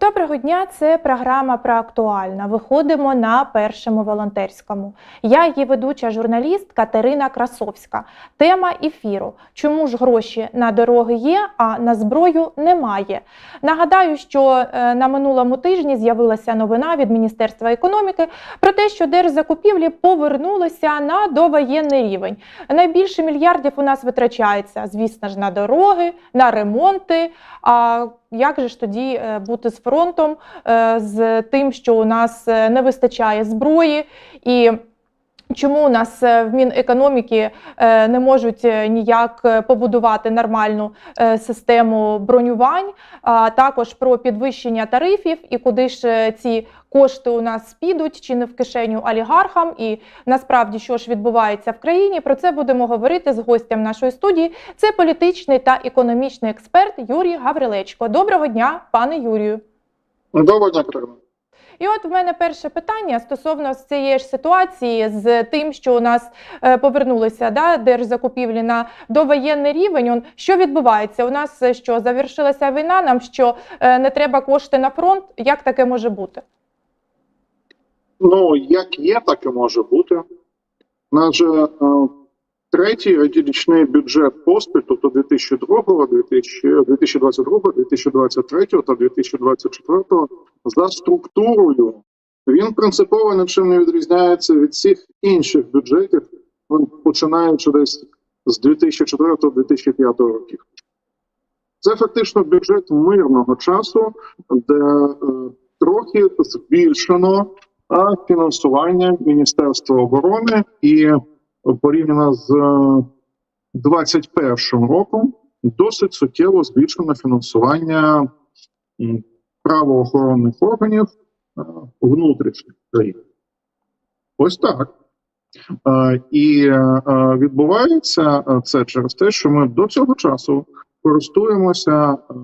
Доброго дня, це програма про актуальна. Виходимо на першому волонтерському. Я її ведуча журналіст Катерина Красовська. Тема ефіру: чому ж гроші на дороги є, а на зброю немає. Нагадаю, що е, на минулому тижні з'явилася новина від Міністерства економіки про те, що держзакупівлі повернулися на довоєнний рівень. Найбільше мільярдів у нас витрачається, звісно ж, на дороги, на ремонти. Як же ж тоді е, бути з фронтом, е, з тим, що у нас е, не вистачає зброї, і чому у нас е, в Мінекономіки е, не можуть е, ніяк побудувати нормальну систему бронювань, а також про підвищення тарифів і куди ж ці кошти у нас підуть, чи не в кишеню олігархам, і насправді що ж відбувається в країні. Про це будемо говорити з гостем нашої студії. Це політичний та економічний експерт Юрій Гаврилечко. Доброго дня, пане Юрію. Доброго дня, Катерина. І от в мене перше питання стосовно цієї ж ситуації з тим, що у нас е, повернулися да, держзакупівлі на довоєнний рівень. Он, що відбувається? У нас е, що завершилася війна? Нам що е, не треба кошти на фронт? Як таке може бути? Ну, як є, так і може бути. Наш е, третій річний бюджет поспіль, тобто 2002, 2022, 2023 та 2024, за структурою, він принципово нічим не відрізняється від всіх інших бюджетів, починаючи десь з 2004-2005 років. Це фактично бюджет мирного часу, де е, трохи збільшено фінансування Міністерства оборони і порівняно з 2021 роком досить суттєво збільшено фінансування правоохоронних органів е, внутрішніх країн. Ось так. Е, І е, відбувається е, це через те, що ми до цього часу користуємося е,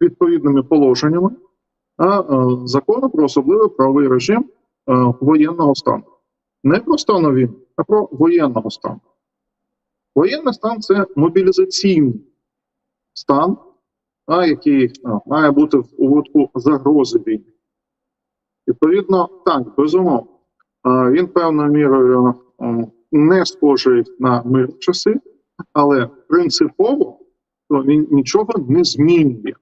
відповідними положеннями е, закону про особливий правовий режим е, воєнного стану. Не про стану війни, а про воєнного стану. Воєнний стан це мобілізаційний стан, а, який е, має бути в у випадку загрози війни. Відповідно, так, безумовно, він певною мірою не схожий на мир часи, але принципово то він нічого не змінює.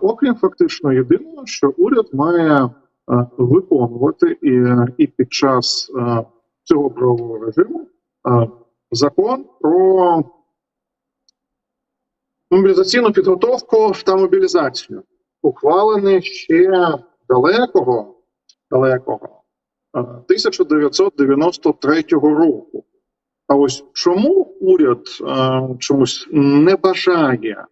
Окрім фактично єдиного, що уряд має а, виконувати і, і під час цього правового режиму закон про мобілізаційну підготовку та мобілізацію, ухвалений ще далекого, далекого 1993 року. А ось чому уряд чомусь не бажає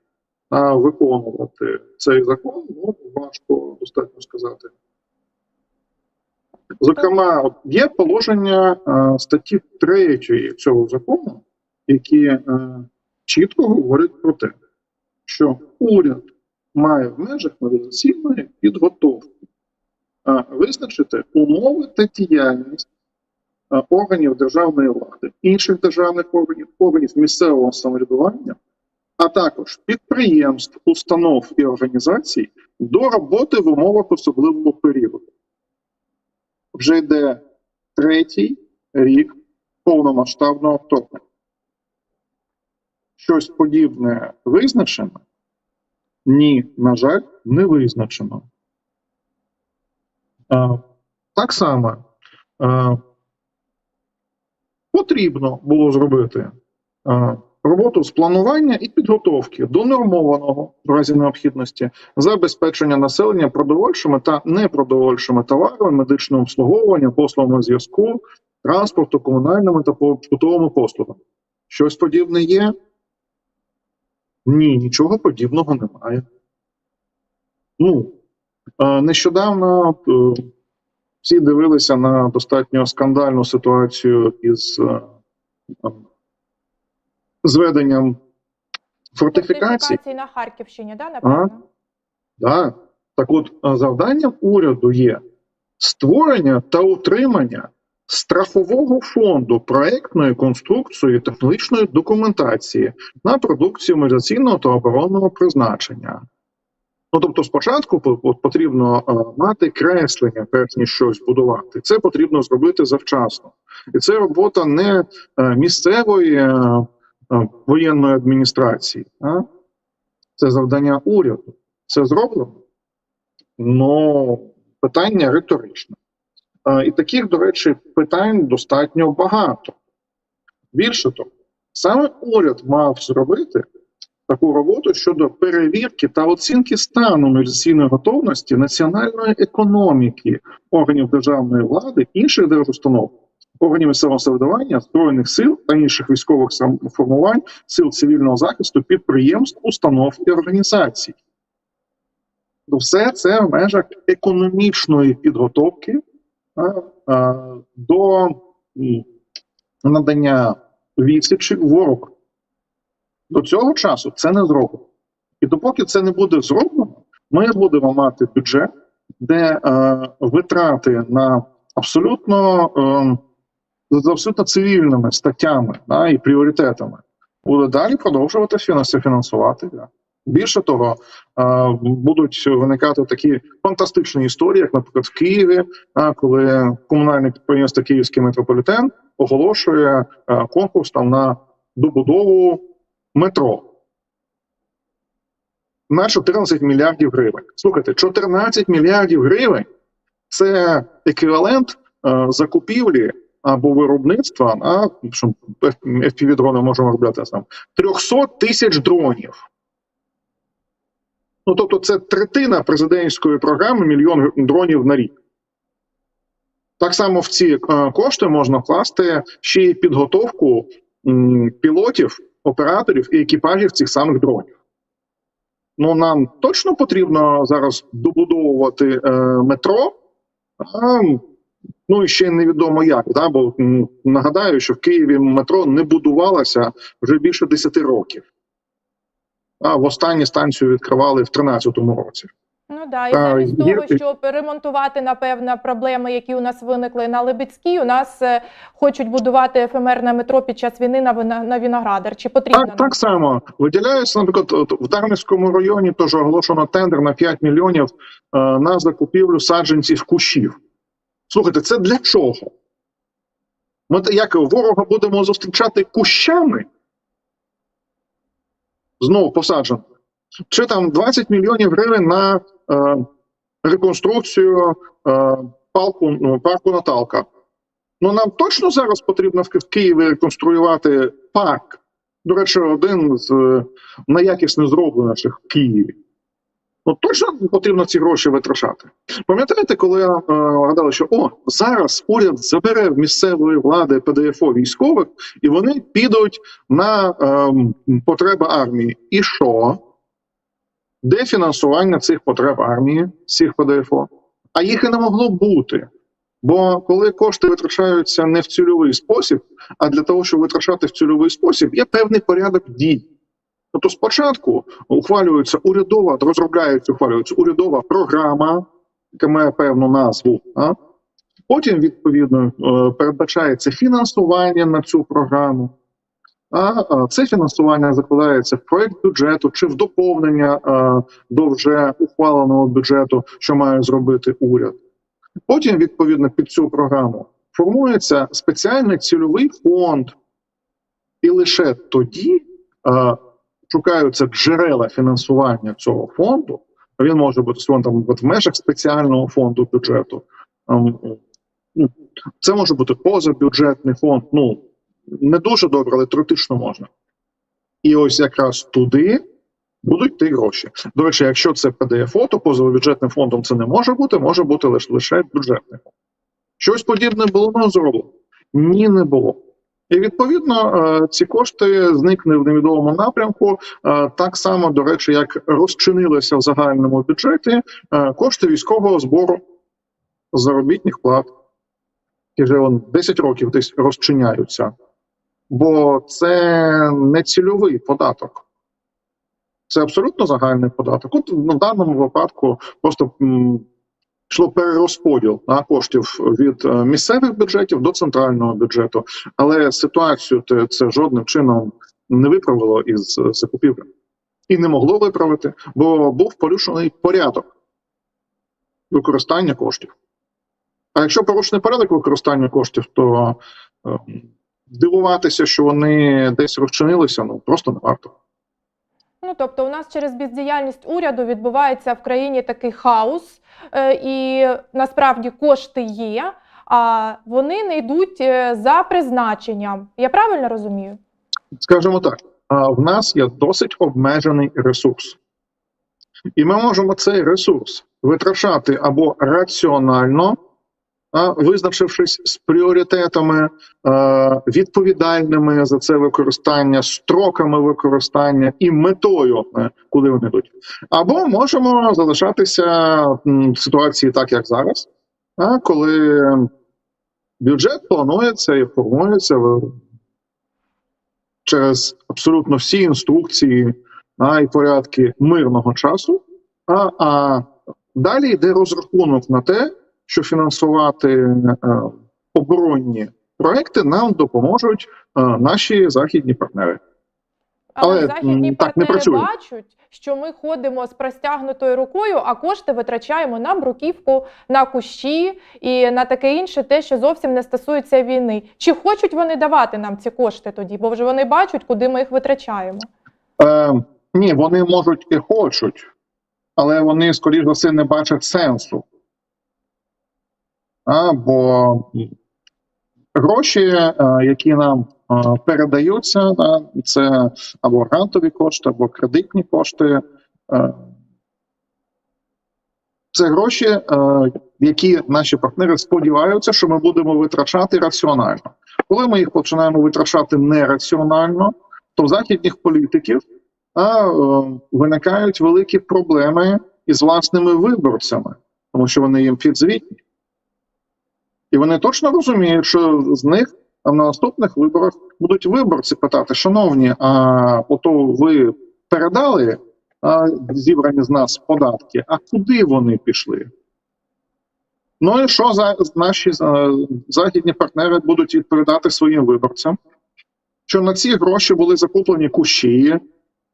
виконувати цей закон, ну важко достатньо сказати. Зокрема, є положення статті 3 цього закону, які чітко говорять про те, що уряд має в межах мобілізаційної підготовки визначити умови та діяльність органів державної влади, інших державних органів, органів місцевого самоврядування а також підприємств, установ і організацій до роботи в умовах особливого періоду. Вже йде третій рік повномасштабного вторгнення. Щось подібне визначено? Ні, на жаль, не визначено. А, так само а, потрібно було зробити. А, роботу з планування і підготовки до нормованого в разі необхідності забезпечення населення продовольчими та непродовольчими товарами, медичним обслуговуванням, послугами зв'язку, транспорту, комунальними та побутовими послугами. Щось подібне є? Ні, нічого подібного немає. Ну, нещодавно е, всі дивилися на достатньо скандальну ситуацію із е, зведенням фортифікацій. на Харківщині, да, напевно? Да. Так от, завданням уряду є створення та утримання страхового фонду проектної конструкції і технологічної документації на продукцію мобілізаційного та оборонного призначення. Ну тобто, спочатку по- по- потрібно е, мати креслення, перш ніж щось будувати. Це потрібно зробити завчасно, і це робота не е, місцевої е, е, воєнної адміністрації, а це завдання уряду. Це зроблено. Ну, питання риторичне. Е, І таких, до речі, питань достатньо багато. Більше того, саме уряд мав зробити таку роботу щодо перевірки та оцінки стану мобілізаційної готовності національної економіки органів державної влади, інших держустанов, органів місцевого самоврядування, збройних сил та інших військових формувань, сил цивільного захисту, підприємств, установ і організацій. Ну, Все це в межах економічної підготовки до надання відсічі ворога. До цього часу це не зроблено. І допоки це не буде зроблено, ми будемо мати бюджет, де е, витрати на абсолютно, е, з абсолютно цивільними статтями да, і пріоритетами буде далі продовжувати фінанси фінансувати. Да. Більше того, будуть виникати такі фантастичні історії, як, наприклад, в Києві, коли комунальне підприємство Київський метрополітен оголошує конкурс там на добудову метро на 14 мільярдів гривень. Слухайте, 14 мільярдів гривень це еквівалент закупівлі або виробництва, а, fpv дрони можемо робити там 300 тисяч дронів. Ну, тобто, це третина президентської програми мільйон дронів на рік. Так само в ці е, кошти можна вкласти ще й підготовку пілотів, операторів і екіпажів цих самих дронів. Ну, нам точно потрібно зараз добудовувати е, метро, ну і ще невідомо як. Да? Бо нагадаю, що в Києві метро не будувалося вже більше 10 років. А в останню станцію відкривали в 2013 році. Ну да, і А, замість є- того, щоб ремонтувати напевно проблеми, які у нас виникли на Лебедській, у нас е, хочуть будувати ефемерне метро під час війни на на Віноградар. Чи потрібно Так, так само виділяється, наприклад, от в Дарницькому районі теж оголошено тендер на 5 мільйонів е, на закупівлю саджанців кущів. Слухайте, це для чого? Ми як ворога будемо зустрічати кущами? Знову посаджено. Чи там 20 мільйонів гривень на е, реконструкцію е, палку, ну, парку Наталка. Ну нам точно зараз потрібно в Києві реконструювати парк. До речі, один з е, найякісно зробленіших в Києві. Ну точно потрібно ці гроші витрачати. Пам'ятаєте, коли е, гадали, що о, зараз уряд забере в місцевої влади ПДФО військових, і вони підуть на е, потреби армії. І що? Де фінансування цих потреб армії, цих ПДФО? А їх і не могло бути. Бо коли кошти витрачаються не в цільовий спосіб, а для того, щоб витрачати в цільовий спосіб, є певний порядок дій. Тобто спочатку ухвалюється урядова, розробляється, ухвалюється урядова програма, яка має певну назву. А? Потім, відповідно, е, передбачається фінансування на цю програму. А це фінансування закладається в проект бюджету чи в доповнення е, до вже ухваленого бюджету, що має зробити уряд. Потім, відповідно, під цю програму формується спеціальний цільовий фонд, і лише тоді е, шукаються джерела фінансування цього фонду. Він може бути фондом в межах спеціального фонду бюджету. Ем, ну, Це може бути позабюджетний фонд. Ну не дуже добре, але теоретично можна. І ось якраз туди будуть ті гроші. До речі, якщо це ПДФО, то позабюджетним фондом це не може бути, може бути лише, лише бюджетний фонд. Щось подібне було не зроблено? Ні, не було. І відповідно е, ці кошти зникли в невідомому напрямку, е, так само, до речі, як розчинилися в загальному бюджеті е, кошти військового збору заробітних плат, які вже он 10 років десь розчиняються. Бо це не цільовий податок. Це абсолютно загальний податок. От в даному випадку просто йшло перерозподіл на коштів від е, місцевих бюджетів до центрального бюджету, але ситуацію це жодним чином не виправило із е, закупівлею. і не могло виправити, бо був порушений порядок використання коштів. А якщо порушений порядок використання коштів, то е, дивуватися, що вони десь розчинилися, ну просто не варто. Ну тобто, у нас через бездіяльність уряду відбувається в країні такий хаос, е, і насправді кошти є, а вони не йдуть е, за призначенням. Я правильно розумію? Скажімо так, в нас є досить обмежений ресурс, і ми можемо цей ресурс витрачати або раціонально, визначившись з пріоритетами, відповідальними за це використання, строками використання і метою, е, куди вони йдуть. Або можемо залишатися в ситуації так, як зараз, коли бюджет планується і формується через абсолютно всі інструкції і порядки мирного часу. А далі йде розрахунок на те, що фінансувати е, оборонні проекти нам допоможуть е, наші західні партнери. Але, Але, західні так партнери бачать, що ми ходимо з простягнутою рукою, а кошти витрачаємо на бруківку, на кущі і на таке інше, те, що зовсім не стосується війни. Чи хочуть вони давати нам ці кошти тоді? Бо вже вони бачать, куди ми їх витрачаємо. Е, ні, вони можуть і хочуть, але вони, скоріш за все, не бачать сенсу. А, бо гроші, е, які нам е, передаються, да, це або грантові кошти, або кредитні кошти. Е, це гроші, які наші партнери сподіваються, що ми будемо витрачати раціонально. Коли ми їх починаємо витрачати нераціонально, то в західних політиків а, виникають великі проблеми із власними виборцями, тому що вони їм підзвітні. І вони точно розуміють, що з них а на наступних виборах будуть виборці питати: шановні, а ото ви передали а, зібрані з нас податки, а куди вони пішли? Ну і що за наші е, західні партнери будуть відповідати своїм виборцям? Що на ці гроші були закуплені кущі,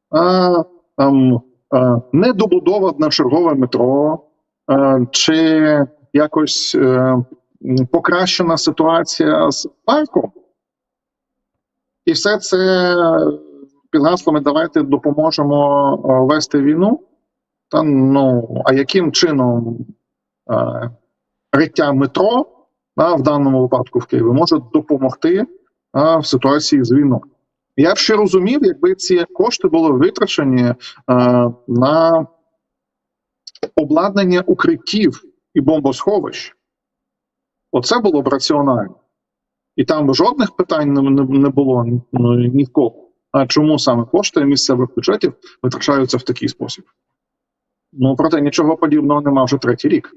а, там, а, недобудоване чергове метро, а, чи якось е, м, покращена ситуація з парком. І все це під гаслами давайте допоможемо е, вести війну. Та ну, а яким чином е, риття метро а, в даному випадку в Києві може допомогти а, в ситуації з війною? Я б ще розумів, якби ці кошти були витрачені е, на обладнання укриттів і бомбосховищ. Оце було б раціонально. І там жодних питань не, було ну, ні в кого. А чому саме кошти місцевих бюджетів витрачаються в такий спосіб? Ну, проте нічого подібного нема вже третій рік.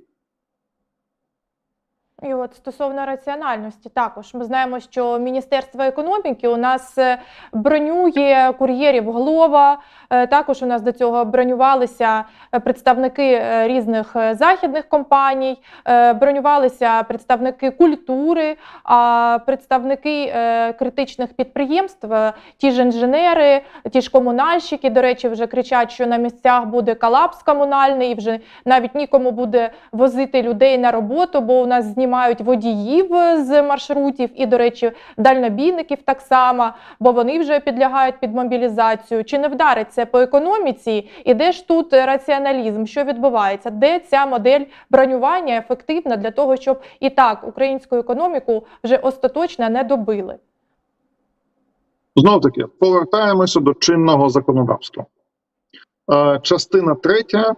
І от стосовно раціональності, також ми знаємо, що Міністерство економіки у нас е, бронює кур'єрів Глова. е, Також у нас до цього бронювалися е, представники різних західних компаній, бронювалися представники культури, а представники критичних підприємств, ті ж інженери, ті ж комунальщики, до речі, вже кричать, що на місцях буде колапс комунальний, і вже навіть нікому буде возити людей на роботу, бо у нас знімають водіїв з маршрутів, і, до речі, дальнобійників так само, бо вони вже підлягають під мобілізацію. Чи не вдарить це по економіці? І де ж тут раціоналізм? Що відбувається? Де ця модель бронювання ефективна для того, щоб і так українську економіку вже остаточно не добили? Знов таки, повертаємося до чинного законодавства. Е, Частина третя,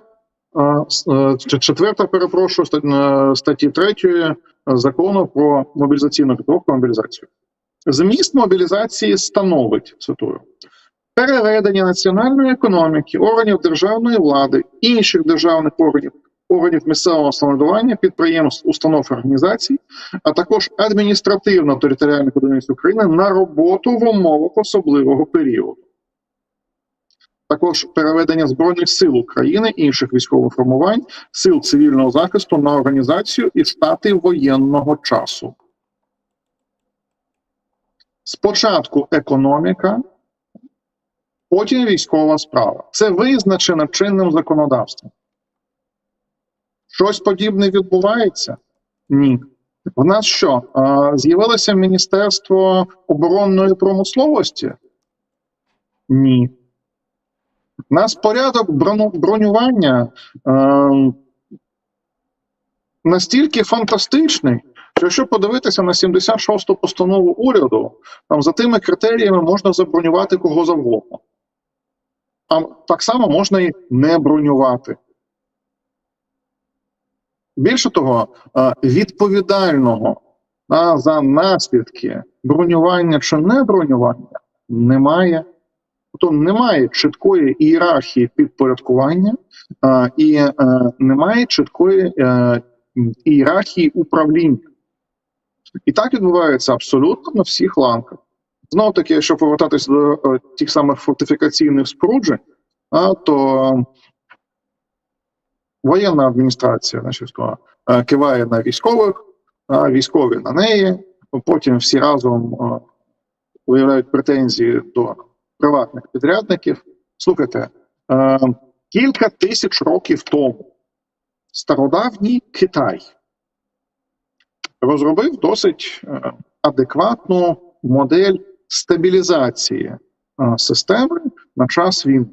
четверта, перепрошую, е, статті третьої закону про мобілізаційну підготовку мобілізацію. Зміст мобілізації становить, цитую, переведення національної економіки, органів державної влади, інших державних органів, органів місцевого самоврядування, підприємств, установ організацій, а також адміністративно-територіальних одиниць України на роботу в умовах особливого періоду. Також переведення Збройних сил України, інших військових формувань, сил цивільного захисту на організацію і штати воєнного часу. Спочатку економіка, потім військова справа. Це визначено чинним законодавством. Щось подібне відбувається? Ні. В нас що? З'явилося Міністерство оборонної промисловості? Ні. Нас порядок бронювання е, настільки фантастичний, що якщо подивитися на 76-ту постанову уряду, там за тими критеріями можна забронювати кого завгодно. А так само можна і не бронювати. Більше того, е, відповідального за наслідки бронювання чи не бронювання немає. Тобто немає чіткої ієрархії підпорядкування а, і е, немає чіткої е, ієрархії управління. І так відбувається абсолютно на всіх ланках. Знову таки, якщо повертатися до е, тих самих фортифікаційних споруджень, а, то воєнна адміністрація значить, то, е, киває на військових, а військові на неї, потім всі разом е, виявляють претензії до приватних підрядників. Слухайте, е, кілька тисяч років тому стародавній Китай розробив досить е, адекватну модель стабілізації е, системи на час війни.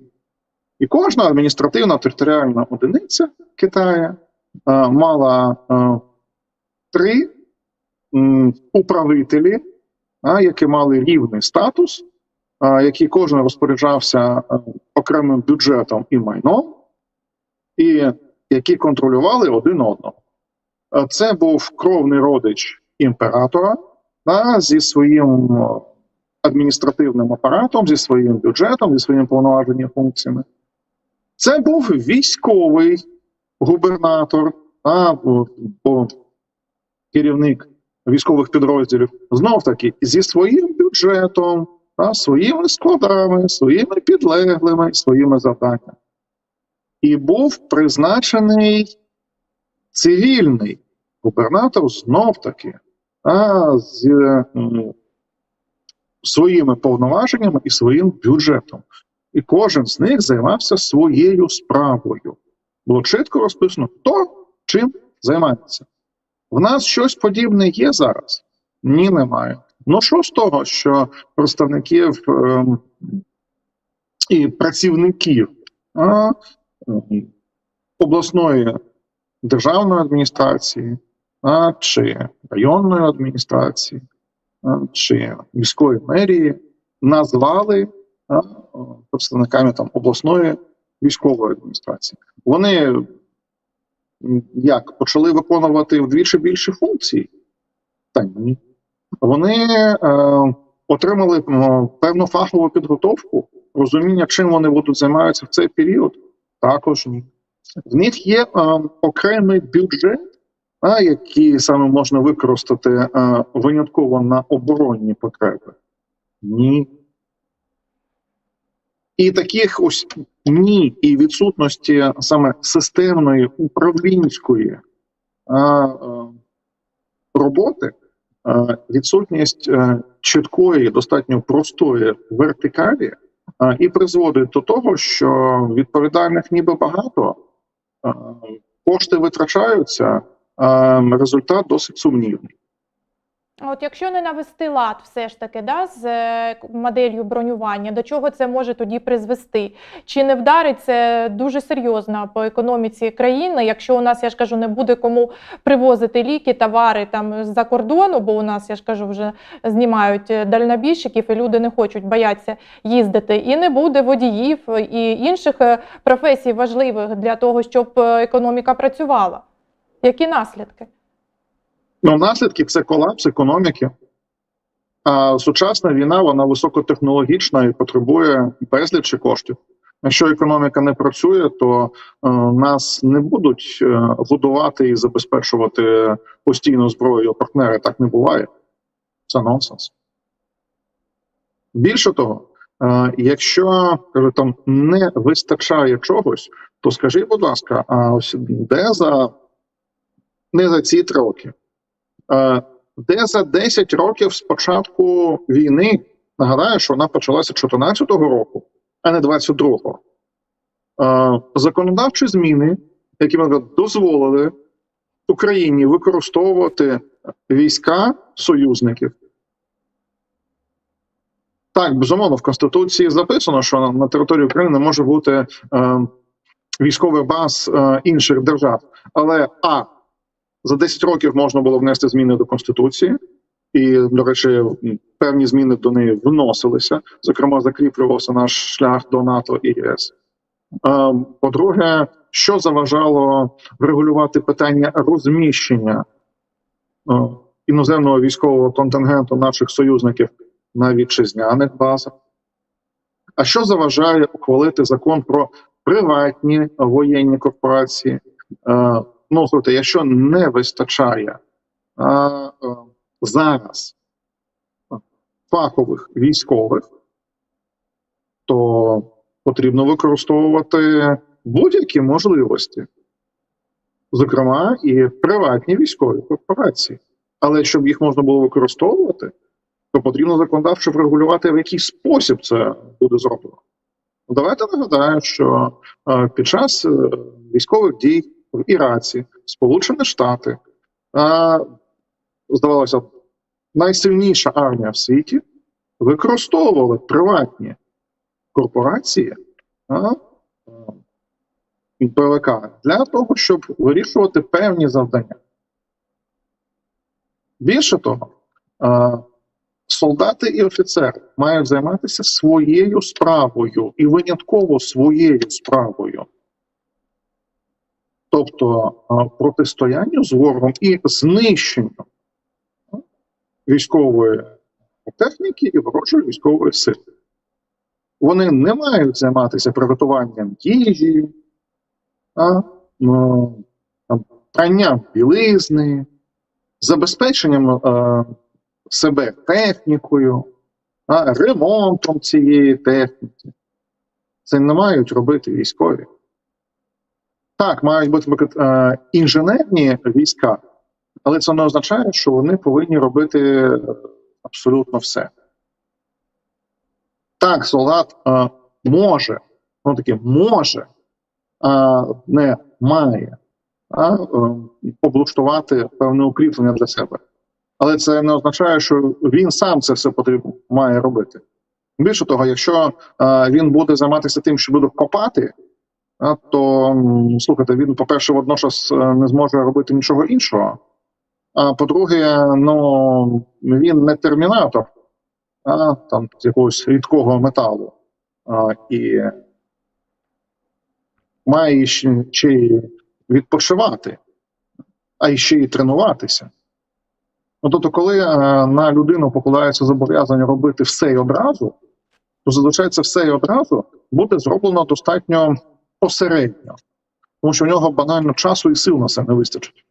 І кожна адміністративна територіальна одиниця Китаю е, мала три управителі, які мали рівний статус, які кожен розпоряджався е, окремим бюджетом і майном, і які контролювали один одного. Е, Це був кровний родич імператора да, зі своїм е, адміністративним апаратом, зі своїм бюджетом, зі своїми повноваженнями функціями. Це був військовий губернатор, а, бо- бо керівник військових підрозділів, знов таки зі своїм бюджетом, а, своїми складами, своїми підлеглими, своїми завданнями. І був призначений цивільний губернатор знов таки а, з м, своїми повноваженнями і своїм бюджетом. І кожен з них займався своєю справою. Було чітко розписано, хто чим займається. В нас щось подібне є зараз? Ні, немає. Ну що з того, що представників ем, і працівників ем, обласної державної адміністрації, а, чи районної адміністрації, а, чи міської мерії назвали е, представниками там обласної військової адміністрації. Вони як почали виконувати вдвічі більше функцій? Та ні. Вони е, отримали певну фахову підготовку, розуміння, чим вони будуть займатися в цей період. Також ні. В них є е, окремий бюджет, а, який саме можна використати е, винятково на оборонні потреби. Ні. І таких ось ні, і відсутності саме системної управлінської а, е, роботи, е, відсутність е, чіткої, достатньо простої вертикалі, е, і призводить до того, що відповідальних ніби багато, е, кошти витрачаються, результат досить сумнівний. От якщо не навести лад, все ж таки, да, з е, моделлю бронювання, до чого це може тоді призвести? Чи не вдарить це дуже серйозно по економіці країни, якщо у нас, я ж кажу, не буде кому привозити ліки, товари там з-за кордону, бо у нас, я ж кажу, вже знімають е, дальнобійщиків, і люди не хочуть, бояться їздити, і не буде водіїв і інших е, професій важливих для того, щоб економіка працювала. Які наслідки? Ну, наслідки це колапс економіки. А сучасна війна вона високотехнологічна і потребує безлічі коштів. Якщо економіка не працює, то е, нас не будуть е, годувати і забезпечувати постійно зброєю партнери. Так не буває. Це нонсенс. Більше того, е, якщо кажу, там не вистачає чогось, то скажіть, будь ласка, а ось де за не за ці три роки? Е, де за 10 років з початку війни, нагадаю, що вона почалася 2014 року, а не 22-го. Е, законодавчі зміни, які наприклад, дозволили Україні використовувати війська союзників. Так, безумовно, в Конституції записано, що на, території України не може бути е, військових баз е, інших держав. Але А, за 10 років можна було внести зміни до Конституції, і, до речі, певні зміни до неї вносилися. Зокрема, закріплювався наш шлях до НАТО і ЄС. По-друге, що заважало врегулювати питання розміщення іноземного військового контингенту наших союзників на вітчизняних базах? А що заважає ухвалити закон про приватні воєнні корпорації? Ну, слухайте, якщо не вистачає е, е, зараз фахових військових, то потрібно використовувати будь-які можливості, зокрема і приватні військові корпорації. Але щоб їх можна було використовувати, то потрібно законодавчо врегулювати, в який спосіб це буде зроблено. Давайте нагадаємо, що е, під час е, військових дій в Іраці Сполучені Штати, здавалося, найсильніша армія в світі використовували приватні корпорації ПВК для того, щоб вирішувати певні завдання. Більше того, солдати і офіцери мають займатися своєю справою і винятково своєю справою. Тобто протистоянню з ворогом і знищенню військової техніки і ворожої військової сили. Вони не мають займатися приготуванням їжі, а, ну, там, пранням білизни, забезпеченням е, себе технікою, а, ремонтом цієї техніки. Це не мають робити військові. Так, мають бути наприклад, е, інженерні війська, але це не означає, що вони повинні робити е, абсолютно все. Так, солдат е, може, ну таки може, а не має а, е, облаштувати певне укріплення для себе. Але це не означає, що він сам це все потрібно має робити. Більше того, якщо е, він буде займатися тим, що буде копати, а, то слухайте, він, по-перше, водночас е, не зможе робити нічого іншого. А по-друге, ну він не термінатор, а там з якогось рідкого металу. А, і має ще, ще й відпочивати, а ще й тренуватися. Ну, тобто, коли е, на людину покладається зобов'язання робити все і одразу, то зазвичай це все і одразу буде зроблено достатньо посередньо, тому що в нього банально часу і сил на це не вистачить.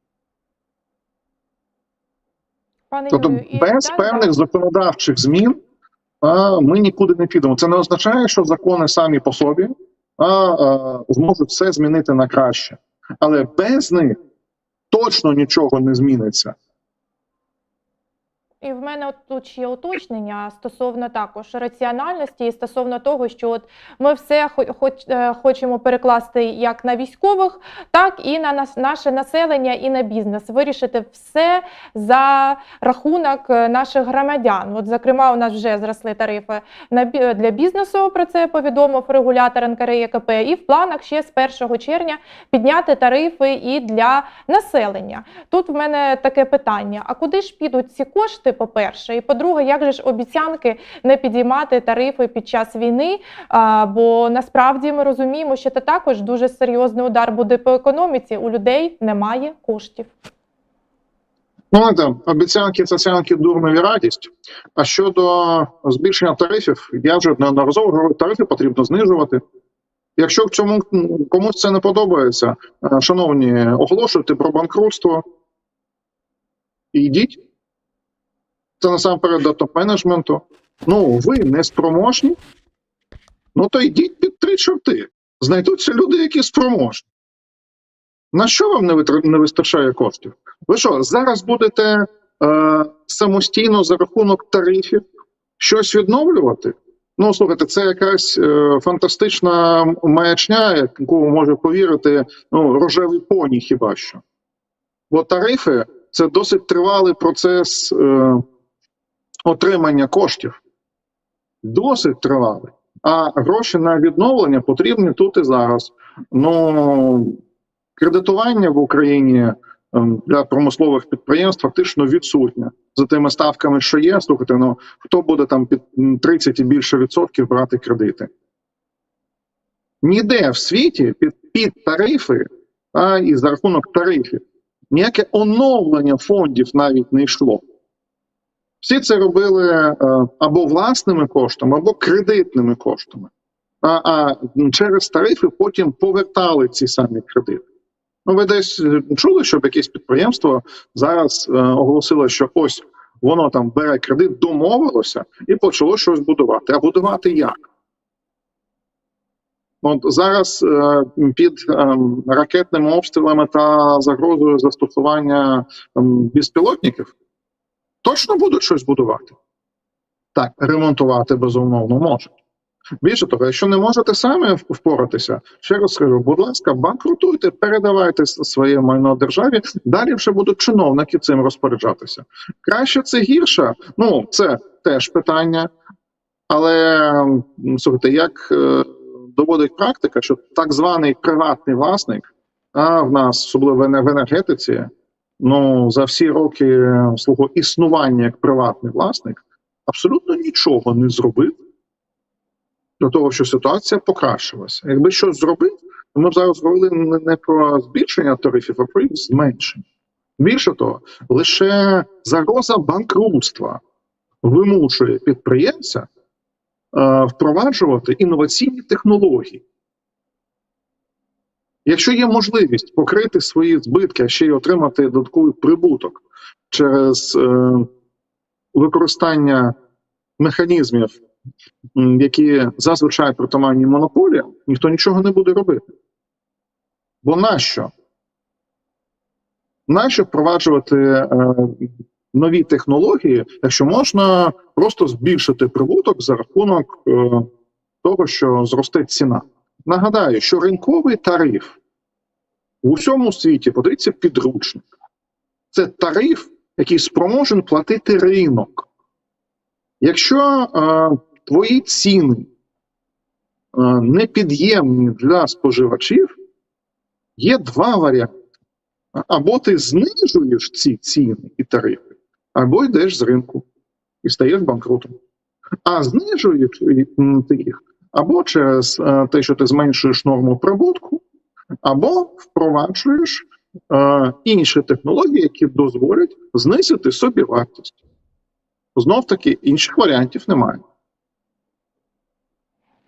Пане Тобто, Юрію, без да, певних законодавчих змін а, ми нікуди не підемо. Це не означає, що закони самі по собі а, а, зможуть все змінити на краще. Але без них точно нічого не зміниться. І в мене от тут ще уточнення стосовно також раціональності і стосовно того, що от ми все хоч, е, хочемо перекласти як на військових, так і на нас, наше населення і на бізнес. Вирішити все за рахунок е, наших громадян. От, зокрема, у нас вже зросли тарифи на для бізнесу. Про це повідомив регулятор НКРЕКП. І в планах ще з 1 червня підняти тарифи і для населення. Тут в мене таке питання: а куди ж підуть ці кошти? По-перше, і по-друге, як же ж обіцянки не підіймати тарифи під час війни? А, бо насправді ми розуміємо, що це також дуже серйозний удар буде по економіці. У людей немає коштів. Ну, знаєте, обіцянки, цяцянки, дурнові радість. А щодо збільшення тарифів, я вже неодноразово говорю, тарифи потрібно знижувати. Якщо цьому комусь це не подобається, е, шановні, оголошуйте про банкрутство і йдіть. Це насамперед до топ-менеджменту. Ну, ви не спроможні. Ну то йдіть під три чорти. Знайдуться люди, які спроможні. На що вам не, витр... не вистачає коштів? Ви що, зараз будете е, самостійно за рахунок тарифів щось відновлювати? Ну, слухайте, це якась е, фантастична маячня, яку може повірити ну, рожевий поні хіба що. Бо тарифи це досить тривалий процес е, отримання коштів. Досить тривалий. А гроші на відновлення потрібні тут і зараз. Ну, кредитування в Україні ем, для промислових підприємств фактично відсутнє. За тими ставками, що є, слухайте, ну хто буде там під м, 30 і більше відсотків брати кредити? Ніде в світі під, під тарифи, а і за рахунок тарифів, ніяке оновлення фондів навіть не йшло. Всі це робили е, або власними коштами, або кредитними коштами. А, а через тарифи потім повертали ці самі кредити. Ну, ви десь е, чули, щоб якесь підприємство зараз е, оголосило, що ось воно там бере кредит, домовилося і почало щось будувати. А будувати як? От зараз е, під е, ракетними обстрілами та загрозою застосування е, безпілотників точно будуть щось будувати. Так, ремонтувати безумовно можуть. Більше того, якщо не можете самі впоратися, ще раз скажу, будь ласка, банкрутуйте, передавайте своє майно державі. Далі вже будуть чиновники цим розпоряджатися. Краще це гірше. Ну це теж питання. Але слухайте, як е, доводить практика, що так званий приватний власник, а в нас особливо в енергетиці, ну за всі роки е, свого існування як приватний власник, абсолютно нічого не зробив для того, що ситуація покращилася. Якби щось зробив, то ми б зараз говорили не про збільшення тарифів, а про їх зменшення. Більше того, лише загроза банкрутства вимушує підприємця е, впроваджувати інноваційні технології. Якщо є можливість покрити свої збитки, а ще й отримати додатковий прибуток через е, використання механізмів, які зазвичай притаманні монополіям, ніхто нічого не буде робити. Бо нащо? Нащо впроваджувати е, нові технології, якщо можна просто збільшити прибуток за рахунок е, того, що зросте ціна? Нагадаю, що ринковий тариф в усьому світі подивіться підручник. Це тариф, який спроможен платити ринок. Якщо е, твої ціни е, непід'ємні для споживачів, є два варіанти. Або ти знижуєш ці ціни і тарифи, або йдеш з ринку і стаєш банкрутом. А знижуєш ти їх або через е, те, що ти зменшуєш норму прибутку, або впроваджуєш е, інші технології, які дозволять знизити собі вартість. Знов таки інших варіантів немає.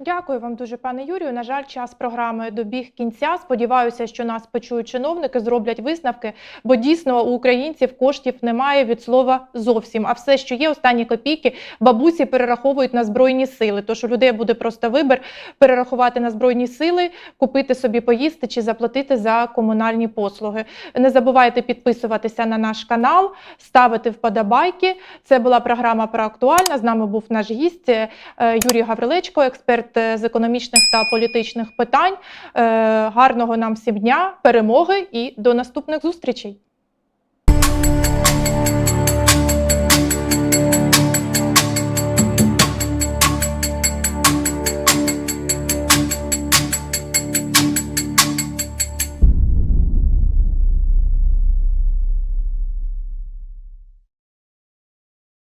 Дякую вам дуже, пане Юрію. На жаль, час програми добіг кінця. Сподіваюся, що нас почують чиновники, зроблять висновки, бо дійсно у українців коштів немає від слова зовсім. А все, що є, останні копійки, бабусі перераховують на збройні сили. Тож у людей буде просто вибір перерахувати на збройні сили, купити собі поїсти чи заплатити за комунальні послуги. Не забувайте підписуватися на наш канал, ставити вподобайки. Це була програма про актуальне. З нами був наш гість е, Юрій Гаврилечко, експерт з економічних та політичних питань. Е, Гарного нам всім дня, перемоги і до наступних зустрічей.